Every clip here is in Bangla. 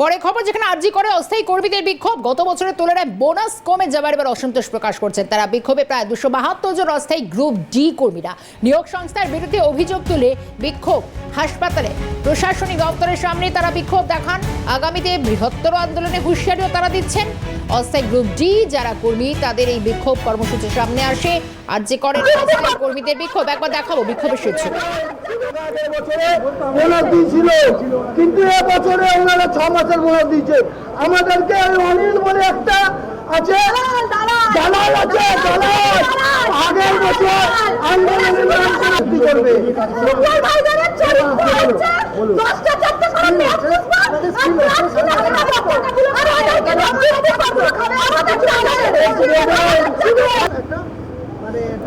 পরে খবর যেখানে আর্জি করে অস্থায়ী কর্মীদের বিক্ষোভ। গত বছরের তুলনায় বোনাস কমে যাবার এবার অসন্তোষ প্রকাশ করছেন তারা। বিক্ষোভে প্রায় দুশো বাহাত্তর জন অস্থায়ী গ্রুপ ডি কর্মীরা। নিয়োগ সংস্থার বিরুদ্ধে অভিযোগ তুলে বিক্ষোভ। হাসপাতালে প্রশাসনিক দপ্তরের সামনে তারা বিক্ষোভ দেখান। আগামীতে বৃহত্তর আন্দোলনে হুঁশিয়ারিও তারা দিচ্ছেন। অস্থায়ী গ্রুপ ডি যারা কর্মী, তাদের এই বিক্ষোভ কর্মসূচির সামনে আসে। আর্জি যে অস্থায়ী কর্মীদের বিক্ষোভ একবার দেখাবো বিক্ষোভের সূত্র। আগের বোনাস দিয়েছিল কিন্তু এ বছরে ওনারা ছ মাসের বোনাস দিয়েছে। আমাদেরকে অনিল বলে একটা আছে দালাল আছে দালাল। আগের বছর আন্দোলনের নাম করে করবে।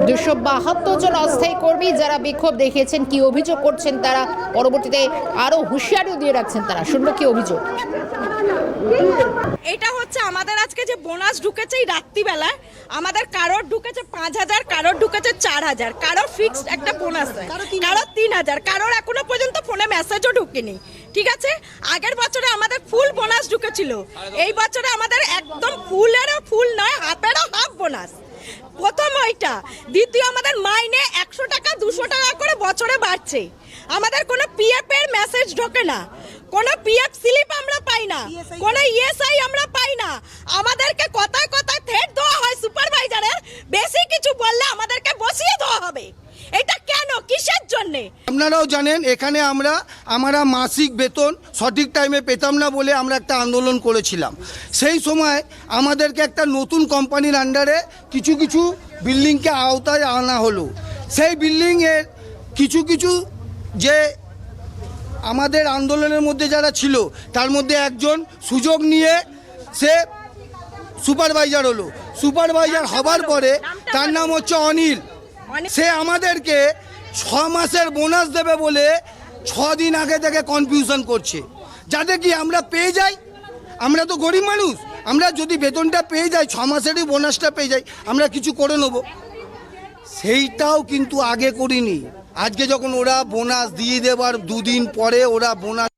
দুশো বাহাত্তর জন অস্থায়ী কর্মী যারা বিক্ষোভ দেখিয়েছেন কি অভিযোগ করছেন তারা? পরবর্তীতে আরও হুঁশিয়ারিও দিয়ে রাখছেন তারা। শুনব কি অভিযোগ? এটা হচ্ছে আমাদের আজকে যে বোনাস ঢুকেছে এই রাত্রিবেলায় আমাদের কারোর ঢুকেছে পাঁচ হাজার কারোর ঢুকেছে চার হাজার কারোর ফিক্সড একটা বোনাস দেয় কারোর তিন হাজার কারোর এখনও পর্যন্ত ফোনে মেসেজও ঢুকেনি ঠিক আছে? আগের বছরে আমাদের ফুল বোনাস ঢুকেছিল এই বছরে আমাদের একদম ফুলেরও ফুল নয় হাফেরও হাফ বোনাস। প্রথম দ্বিতীয় আমাদের মাইনে একশো টাকা দুশো টাকা করে বছরে বাড়ছে। আমাদের কোনো পিএফ এর মেসেজ ঢোকে না। কোনো পিএফ স্লিপ আমরা পাই না। কোনো ইএসআই আমরা পাই না। আমাদেরকে কথায় কথায় থ্রেট দেওয়া হয় সুপারভাইজারের বেশি কিছু বললে আমাদেরকে বসিয়ে দেওয়া হবে। এটা কেন? কিসের জন্যে? আপনারাও জানেন এখানে আমরা আমরা মাসিক বেতন সঠিক টাইমে পেতাম না বলে আমরা একটা আন্দোলন করেছিলাম। সেই সময় আমাদেরকে একটা নতুন কোম্পানির আন্ডারে কিছু কিছু বিল্ডিংকে আওতায় আনা হলো। সেই বিল্ডিংয়ের কিছু কিছু যে আমাদের আন্দোলনের মধ্যে যারা ছিল, তার মধ্যে একজন সুযোগ নিয়ে সে সুপারভাইজার হলো। সুপারভাইজার হবার পরে তার নাম হচ্ছে অনিল। সে আমাদেরকে ছ মাসের বোনাস দেবে বলে দিন আগে থেকে কনফিউশন করছে। যাতে কি আমরা পেয়ে যাই? আমরা তো গরিব মানুষ। আমরা যদি বেতনটা পেয়ে যাই, ছ মাসেরই বোনাসটা পেয়ে যাই, আমরা কিছু করে নেব। সেইটাও কিন্তু আগে করিনি। আজকে যখন ওরা বোনাস দিয়ে দেবার দুদিন পরে ওরা বোনাস